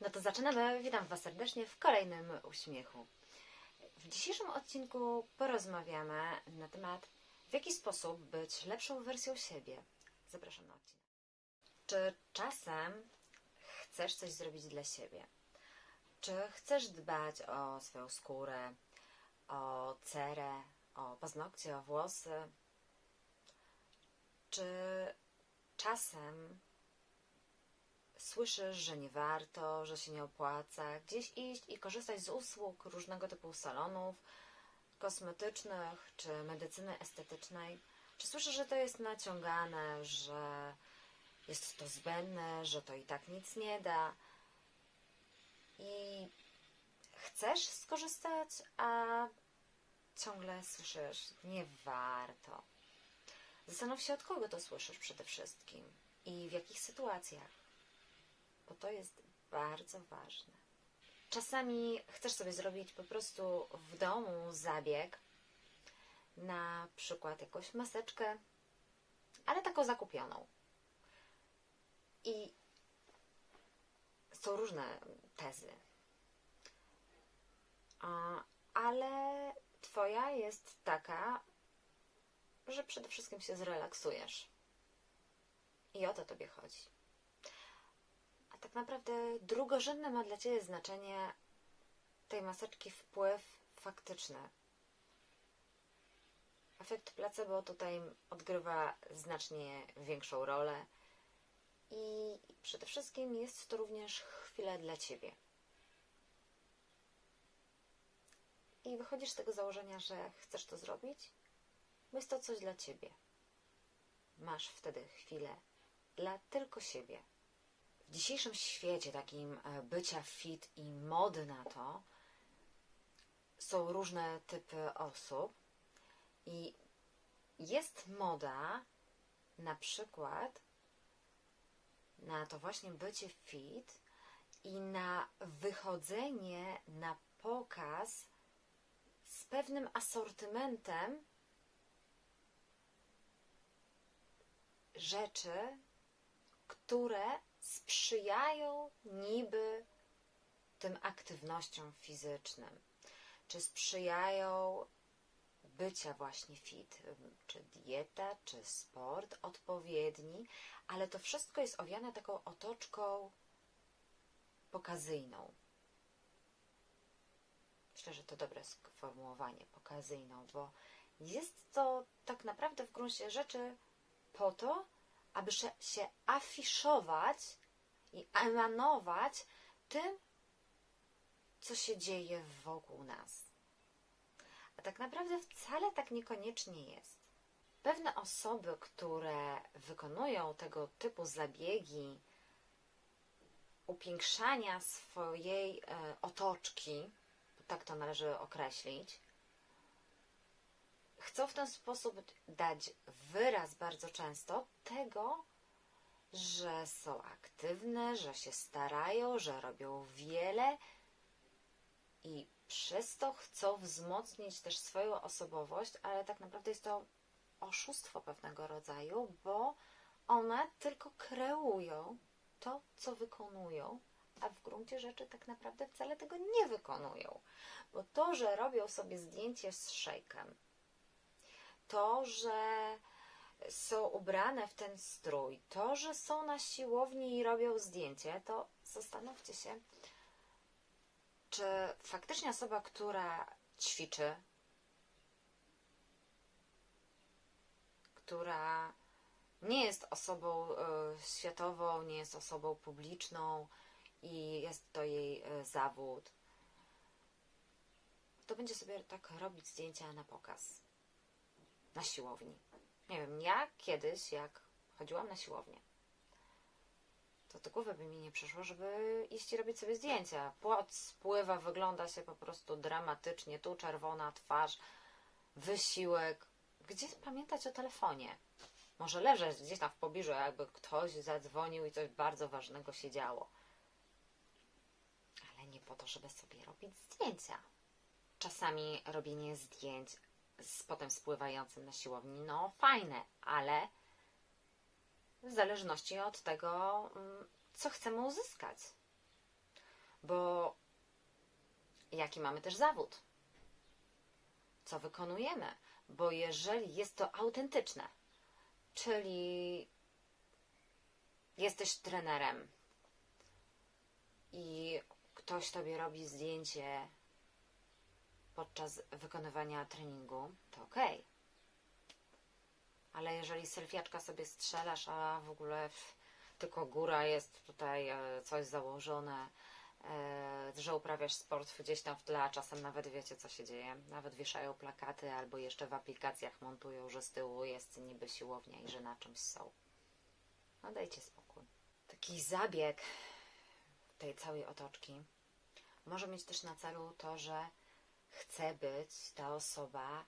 No to zaczynamy. Witam Was serdecznie w kolejnym uśmiechu. W dzisiejszym odcinku porozmawiamy na temat, w jaki sposób być lepszą wersją siebie. Zapraszam na odcinek. Czy czasem chcesz coś zrobić dla siebie? Czy chcesz dbać o swoją skórę, o cerę, o paznokcie, o włosy? Czy czasem słyszysz, że nie warto, że się nie opłaca gdzieś iść i korzystać z usług różnego typu salonów kosmetycznych czy medycyny estetycznej? Czy słyszysz, że to jest naciągane, że jest to zbędne, że to i tak nic nie da? I chcesz skorzystać, a ciągle słyszysz, nie warto. Zastanów się, od kogo to słyszysz przede wszystkim i w jakich sytuacjach, bo to jest bardzo ważne. Czasami chcesz sobie zrobić po prostu w domu zabieg, na przykład jakąś maseczkę, ale taką zakupioną. I są różne tezy. Ale twoja jest taka, że przede wszystkim się zrelaksujesz. I o to tobie chodzi. Tak naprawdę drugorzędne ma dla ciebie znaczenie tej maseczki wpływ faktyczny. Efekt placebo tutaj odgrywa znacznie większą rolę i przede wszystkim jest to również chwila dla ciebie. I wychodzisz z tego założenia, że chcesz to zrobić, bo jest to coś dla ciebie. Masz wtedy chwilę dla tylko siebie. W dzisiejszym świecie takim e, bycia fit i mody na to są różne typy osób i jest moda na przykład na to właśnie bycie fit i na wychodzenie na pokaz z pewnym asortymentem rzeczy, które sprzyjają niby tym aktywnościom fizycznym, czy sprzyjają bycia właśnie fit, czy dieta, czy sport odpowiedni, ale to wszystko jest owiane taką otoczką pokazyjną. Myślę, że to dobre sformułowanie, pokazyjną, bo jest to tak naprawdę w gruncie rzeczy po to, aby się- afiszować i emanować tym, co się dzieje wokół nas. A tak naprawdę wcale tak niekoniecznie jest. Pewne osoby, które wykonują tego typu zabiegi upiększania swojej e, otoczki, tak to należy określić, chcą w ten sposób dać wyraz bardzo często tego, że są aktywne, że się starają, że robią wiele i przez to chcą wzmocnić też swoją osobowość, ale tak naprawdę jest to oszustwo pewnego rodzaju, bo one tylko kreują to, co wykonują, a w gruncie rzeczy tak naprawdę wcale tego nie wykonują. Bo to, że robią sobie zdjęcie z szejkiem, to, że są ubrane w ten strój, to, że są na siłowni i robią zdjęcie, to zastanówcie się, czy faktycznie osoba, która ćwiczy, która nie jest osobą e, światową, nie jest osobą publiczną i jest to jej e, zawód, to będzie sobie tak robić zdjęcia na pokaz na siłowni. Nie wiem, ja kiedyś, jak chodziłam na siłownię, to do głowy by mi nie przyszło, żeby iść i robić sobie zdjęcia. Płot spływa, wygląda się po prostu dramatycznie, tu czerwona twarz, wysiłek. Gdzie pamiętać o telefonie? Może leżeć gdzieś tam w pobliżu, jakby ktoś zadzwonił i coś bardzo ważnego się działo. Ale nie po to, żeby sobie robić zdjęcia. Czasami robienie zdjęć z potem spływającym na siłowni, no fajne, ale w zależności od tego, mm, co chcemy uzyskać. Bo jaki mamy też zawód? Co wykonujemy? Bo jeżeli jest to autentyczne, czyli jesteś trenerem i ktoś tobie robi zdjęcie podczas wykonywania treningu, to okej. Ale jeżeli selfiaczka sobie strzelasz, a w ogóle tylko góra jest tutaj e, coś założone, e, że uprawiasz sport gdzieś tam w tle, a czasem nawet wiecie co się dzieje. Nawet wieszają plakaty albo jeszcze w aplikacjach montują, że z tyłu jest niby siłownia i że na czymś są. No dajcie spokój. Taki zabieg tej całej otoczki może mieć też na celu to, że chce być ta osoba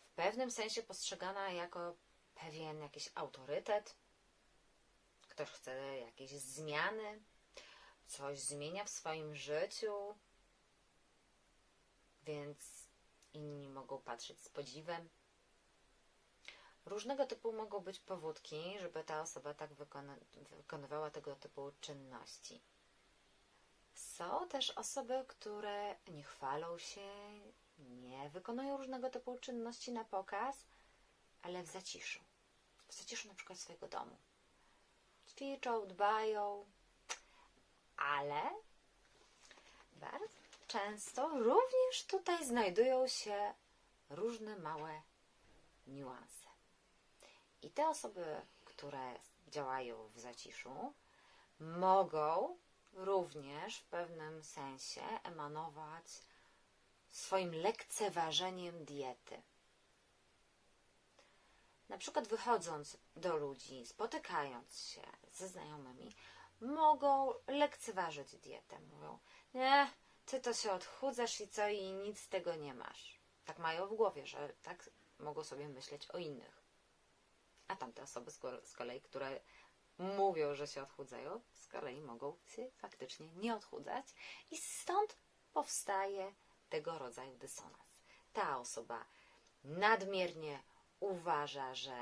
w pewnym sensie postrzegana jako pewien jakiś autorytet. Ktoś chce jakieś zmiany, coś zmienia w swoim życiu, więc inni mogą patrzeć z podziwem. Różnego typu mogą być powódki, żeby ta osoba tak wykonywała tego typu czynności. Są też osoby, które nie chwalą się, nie wykonują różnego typu czynności na pokaz, ale w zaciszu. W zaciszu na przykład swojego domu. Ćwiczą, dbają, ale bardzo często również tutaj znajdują się różne małe niuanse. I te osoby, które działają w zaciszu, mogą również w pewnym sensie emanować swoim lekceważeniem diety. Na przykład wychodząc do ludzi, spotykając się ze znajomymi, mogą lekceważyć dietę. Mówią, nie, ty to się odchudzasz i co, i nic z tego nie masz. Tak mają w głowie, że tak mogą sobie myśleć o innych. A tamte osoby z kolei, które mówią, że się odchudzają, z kolei mogą się faktycznie nie odchudzać i stąd powstaje tego rodzaju dysonans. Ta osoba nadmiernie uważa, że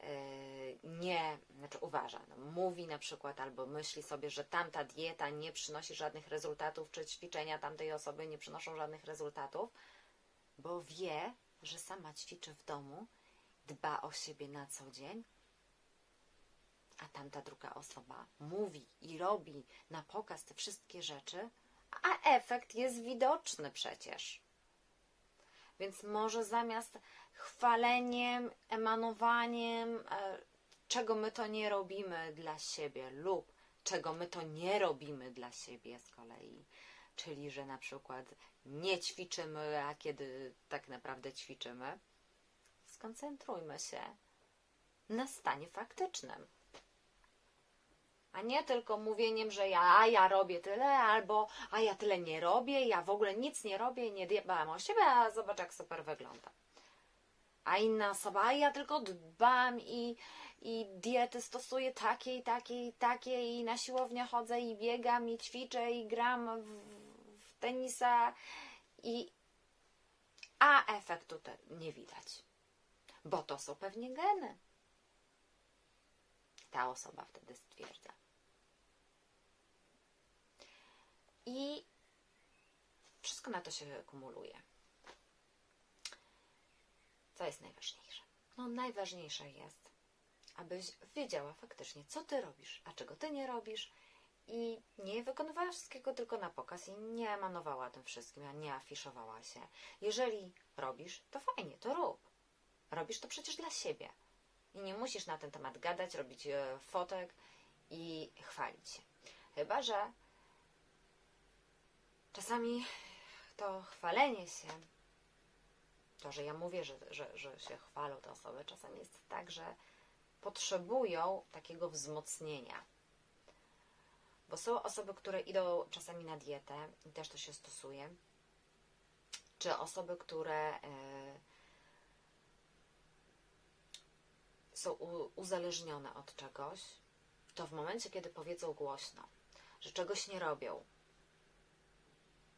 yy, nie, znaczy uważa, no, mówi na przykład albo myśli sobie, że tamta dieta nie przynosi żadnych rezultatów, czy ćwiczenia tamtej osoby nie przynoszą żadnych rezultatów, bo wie, że sama ćwiczy w domu, dba o siebie na co dzień, a tamta druga osoba mówi i robi na pokaz te wszystkie rzeczy, a efekt jest widoczny przecież. Więc może zamiast chwaleniem, emanowaniem, e, czego my to nie robimy dla siebie, lub czego my to nie robimy dla siebie z kolei, czyli że na przykład nie ćwiczymy, a kiedy tak naprawdę ćwiczymy, skoncentrujmy się na stanie faktycznym a nie tylko mówieniem, że ja, a ja robię tyle, albo a ja tyle nie robię, ja w ogóle nic nie robię, nie dbam o siebie, a zobacz jak super wygląda. A inna osoba, a ja tylko dbam i, i diety stosuję takie i takie i takie i na siłownię chodzę i biegam i ćwiczę i gram w, w tenisa i a efektu te nie widać. Bo to są pewnie geny. Ta osoba wtedy stwierdza. I wszystko na to się kumuluje. Co jest najważniejsze? No, najważniejsze jest, abyś wiedziała faktycznie, co ty robisz, a czego ty nie robisz. I nie wykonywała wszystkiego tylko na pokaz i nie emanowała tym wszystkim, a nie afiszowała się. Jeżeli robisz, to fajnie, to rób. Robisz to przecież dla siebie. I nie musisz na ten temat gadać, robić e, fotek i chwalić się. Chyba, że czasami to chwalenie się, to, że ja mówię, że, że, że się chwalą te osoby, czasami jest tak, że potrzebują takiego wzmocnienia. Bo są osoby, które idą czasami na dietę i też to się stosuje. Czy osoby, które e, są uzależnione od czegoś, to w momencie, kiedy powiedzą głośno, że czegoś nie robią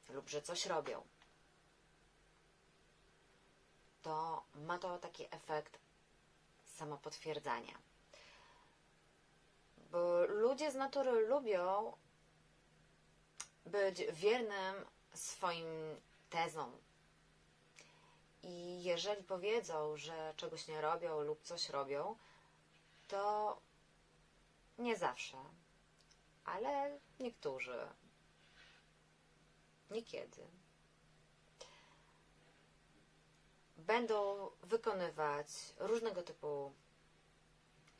lub że coś robią, to ma to taki efekt samopotwierdzania. Bo ludzie z natury lubią być wiernym swoim tezom. I jeżeli powiedzą, że czegoś nie robią lub coś robią, to nie zawsze, ale niektórzy, niekiedy, będą wykonywać różnego typu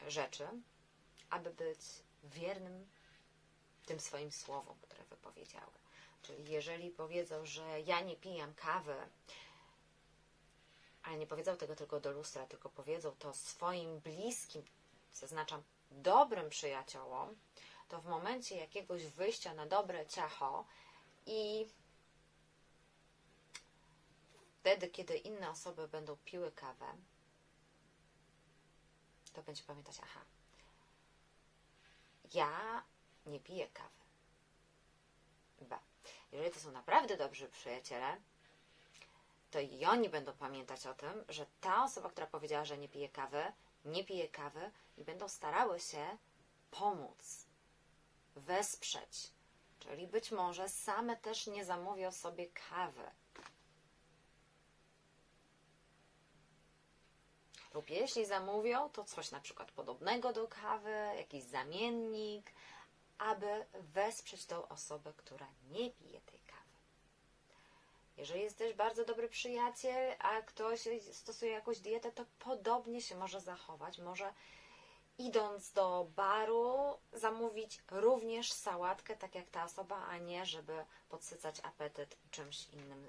rzeczy, aby być wiernym tym swoim słowom, które wypowiedziały. Czyli jeżeli powiedzą, że ja nie pijam kawy, ale nie powiedzą tego tylko do lustra, tylko powiedzą to swoim bliskim, zaznaczam, dobrym przyjaciołom, to w momencie jakiegoś wyjścia na dobre ciacho i wtedy, kiedy inne osoby będą piły kawę, to będzie pamiętać, aha, ja nie piję kawy. Jeżeli to są naprawdę dobrzy przyjaciele, to i oni będą pamiętać o tym, że ta osoba, która powiedziała, że nie pije kawy, nie pije kawy i będą starały się pomóc, wesprzeć. Czyli być może same też nie zamówią sobie kawy. Lub jeśli zamówią, to coś na przykład podobnego do kawy, jakiś zamiennik, aby wesprzeć tą osobę, która nie pije tej kawy. Jeżeli jest też bardzo dobry przyjaciel, a ktoś stosuje jakąś dietę, to podobnie się może zachować. Może idąc do baru zamówić również sałatkę, tak jak ta osoba, a nie żeby podsycać apetyt czymś innym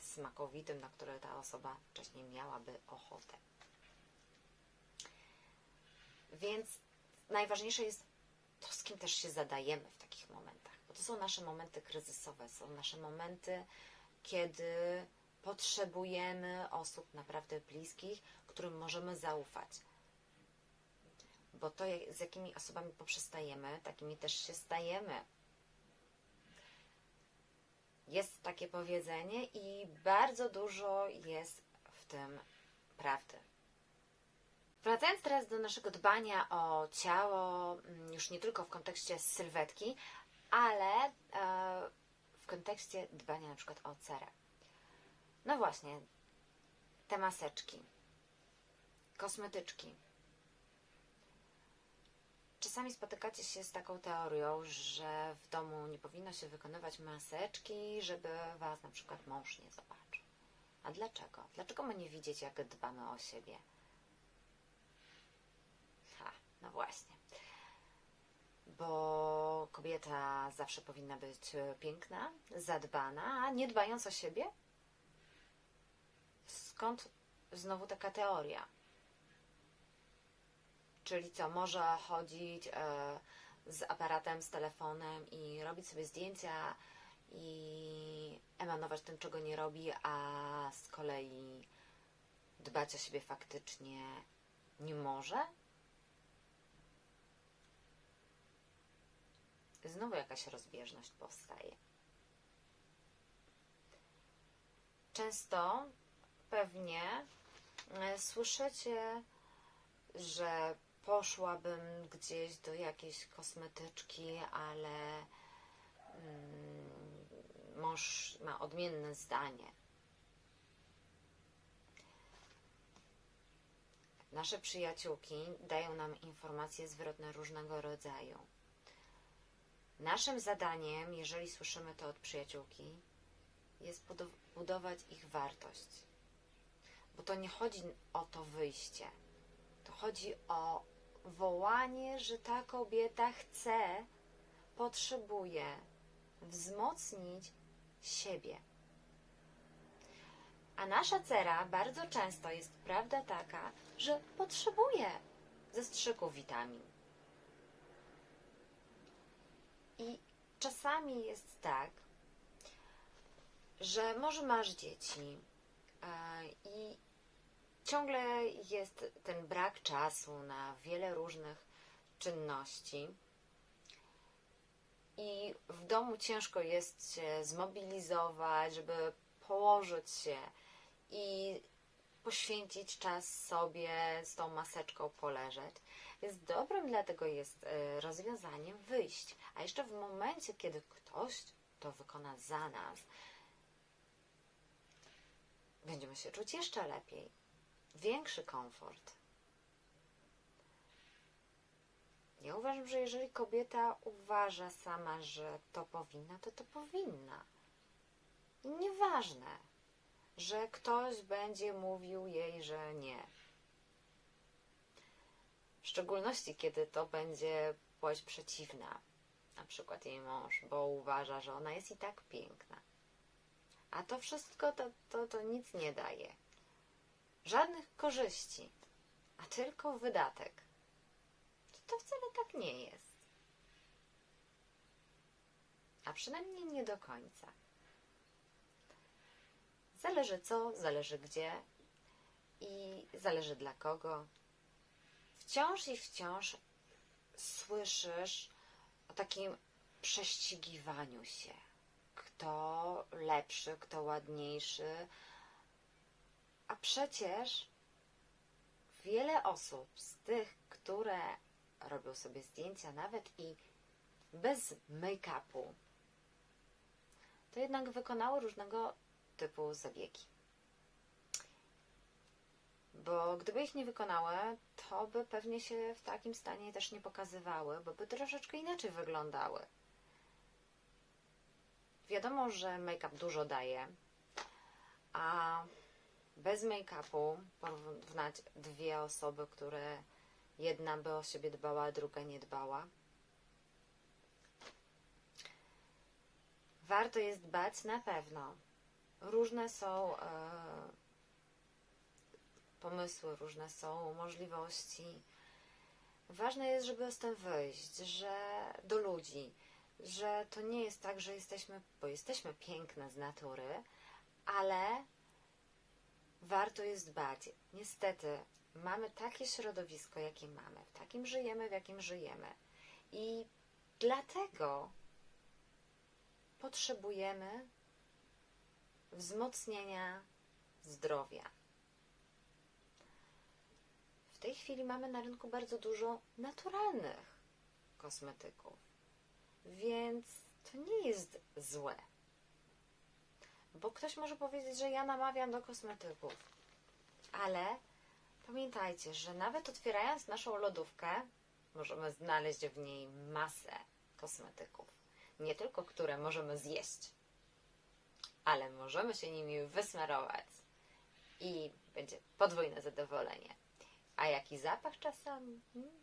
smakowitym, na które ta osoba wcześniej miałaby ochotę. Więc najważniejsze jest to, z kim też się zadajemy w takich momentach, bo to są nasze momenty kryzysowe, są nasze momenty, kiedy potrzebujemy osób naprawdę bliskich, którym możemy zaufać. Bo to, z jakimi osobami poprzestajemy, takimi też się stajemy. Jest takie powiedzenie i bardzo dużo jest w tym prawdy. Wracając teraz do naszego dbania o ciało, mm, już nie tylko w kontekście sylwetki, ale e, w kontekście dbania na przykład o cerę. No właśnie, te maseczki, kosmetyczki. Czasami spotykacie się z taką teorią, że w domu nie powinno się wykonywać maseczki, żeby Was na przykład mąż nie zobaczył. A dlaczego? Dlaczego ma nie widzieć, jak dbamy o siebie? Ha, no właśnie. Bo kobieta zawsze powinna być e, piękna, zadbana, a nie dbając o siebie? Skąd znowu taka teoria? Czyli co, może chodzić e, z aparatem, z telefonem i robić sobie zdjęcia i emanować tym, czego nie robi, a z kolei dbać o siebie faktycznie nie może? Znowu jakaś rozbieżność powstaje. Często pewnie e, słyszycie, że poszłabym gdzieś do jakiejś kosmetyczki, ale mm, mąż ma odmienne zdanie. Nasze przyjaciółki dają nam informacje zwrotne różnego rodzaju. Naszym zadaniem, jeżeli słyszymy to od przyjaciółki, jest budow- budować ich wartość. Bo to nie chodzi o to wyjście. To chodzi o wołanie, że ta kobieta chce, potrzebuje wzmocnić siebie. A nasza cera bardzo często jest prawda taka, że potrzebuje zastrzyku witamin. I czasami jest tak, że może masz dzieci e, i ciągle jest ten brak czasu na wiele różnych czynności. I w domu ciężko jest się zmobilizować, żeby położyć się i poświęcić czas sobie z tą maseczką poleżeć. Więc dobrym dlatego jest rozwiązaniem wyjść. A jeszcze w momencie, kiedy ktoś to wykona za nas, będziemy się czuć jeszcze lepiej. Większy komfort. Ja uważam, że jeżeli kobieta uważa sama, że to powinna, to to powinna. I nieważne, że ktoś będzie mówił jej, że nie. W szczególności, kiedy to będzie płeć przeciwna, na przykład jej mąż, bo uważa, że ona jest i tak piękna. A to wszystko to, to, to nic nie daje. Żadnych korzyści, a tylko wydatek. To, wcale tak nie jest. A przynajmniej nie do końca. Zależy co, zależy gdzie i zależy dla kogo. Wciąż i wciąż słyszysz o takim prześcigiwaniu się. Kto lepszy, kto ładniejszy. A przecież wiele osób z tych, które robią sobie zdjęcia nawet i bez make-upu, to jednak wykonały różnego typu zabiegi. Bo gdyby ich nie wykonały, to by pewnie się w takim stanie też nie pokazywały, bo by troszeczkę inaczej wyglądały. Wiadomo, że make-up dużo daje, a bez make-upu porównać dwie osoby, które jedna by o siebie dbała, a druga nie dbała. Warto jest dbać na pewno. Różne są e, pomysły, różne są możliwości. Ważne jest, żeby z tym wyjść, że do ludzi, że to nie jest tak, że jesteśmy, bo jesteśmy piękne z natury, ale warto jest dbać. Niestety, mamy takie środowisko, jakie mamy, w takim żyjemy, w jakim żyjemy. I dlatego potrzebujemy wzmocnienia zdrowia. W tej chwili mamy na rynku bardzo dużo naturalnych kosmetyków, więc to nie jest złe. Bo ktoś może powiedzieć, że ja namawiam do kosmetyków, ale pamiętajcie, że nawet otwierając naszą lodówkę, możemy znaleźć w niej masę kosmetyków. Nie tylko które możemy zjeść, ale możemy się nimi wysmarować i będzie podwójne zadowolenie. A jaki zapach czasami? Hmm?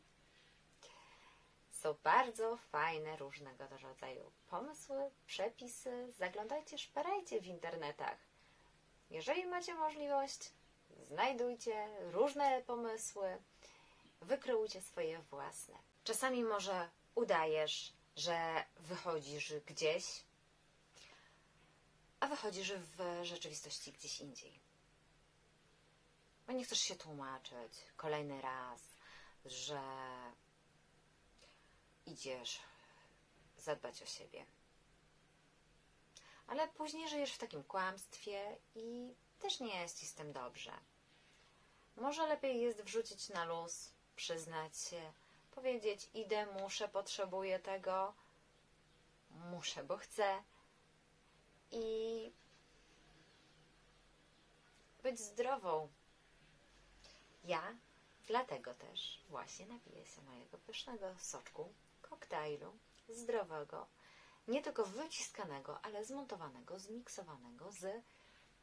Są bardzo fajne różnego rodzaju pomysły, przepisy. Zaglądajcie, szperajcie w internetach. Jeżeli macie możliwość, znajdujcie różne pomysły, wykreujcie swoje własne. Czasami może udajesz, że wychodzisz gdzieś, a wychodzisz w rzeczywistości gdzieś indziej. Bo nie chcesz się tłumaczyć kolejny raz, że idziesz zadbać o siebie. Ale później żyjesz w takim kłamstwie i też nie jest ci z tym dobrze. Może lepiej jest wrzucić na luz, przyznać się, powiedzieć: idę, muszę, potrzebuję tego, muszę, bo chcę i być zdrową. Ja dlatego też właśnie napiję się mojego pysznego soczku, koktajlu, zdrowego, nie tylko wyciskanego, ale zmontowanego, zmiksowanego z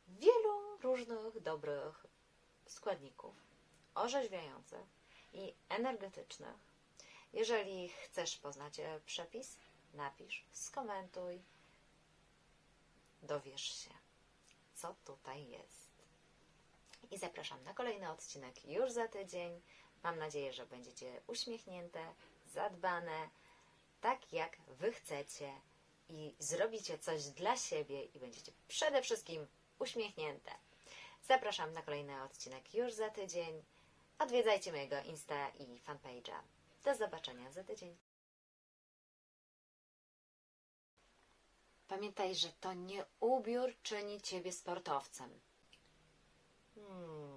wielu różnych dobrych składników, orzeźwiających i energetycznych. Jeżeli chcesz poznać e, przepis, napisz, skomentuj, dowiesz się, co tutaj jest. I zapraszam na kolejny odcinek już za tydzień. Mam nadzieję, że będziecie uśmiechnięte, zadbane, tak jak Wy chcecie i zrobicie coś dla siebie i będziecie przede wszystkim uśmiechnięte. Zapraszam na kolejny odcinek już za tydzień. Odwiedzajcie mojego Insta i fanpage'a. Do zobaczenia za tydzień. Pamiętaj, że to nie ubiór czyni ciebie sportowcem. Hmm.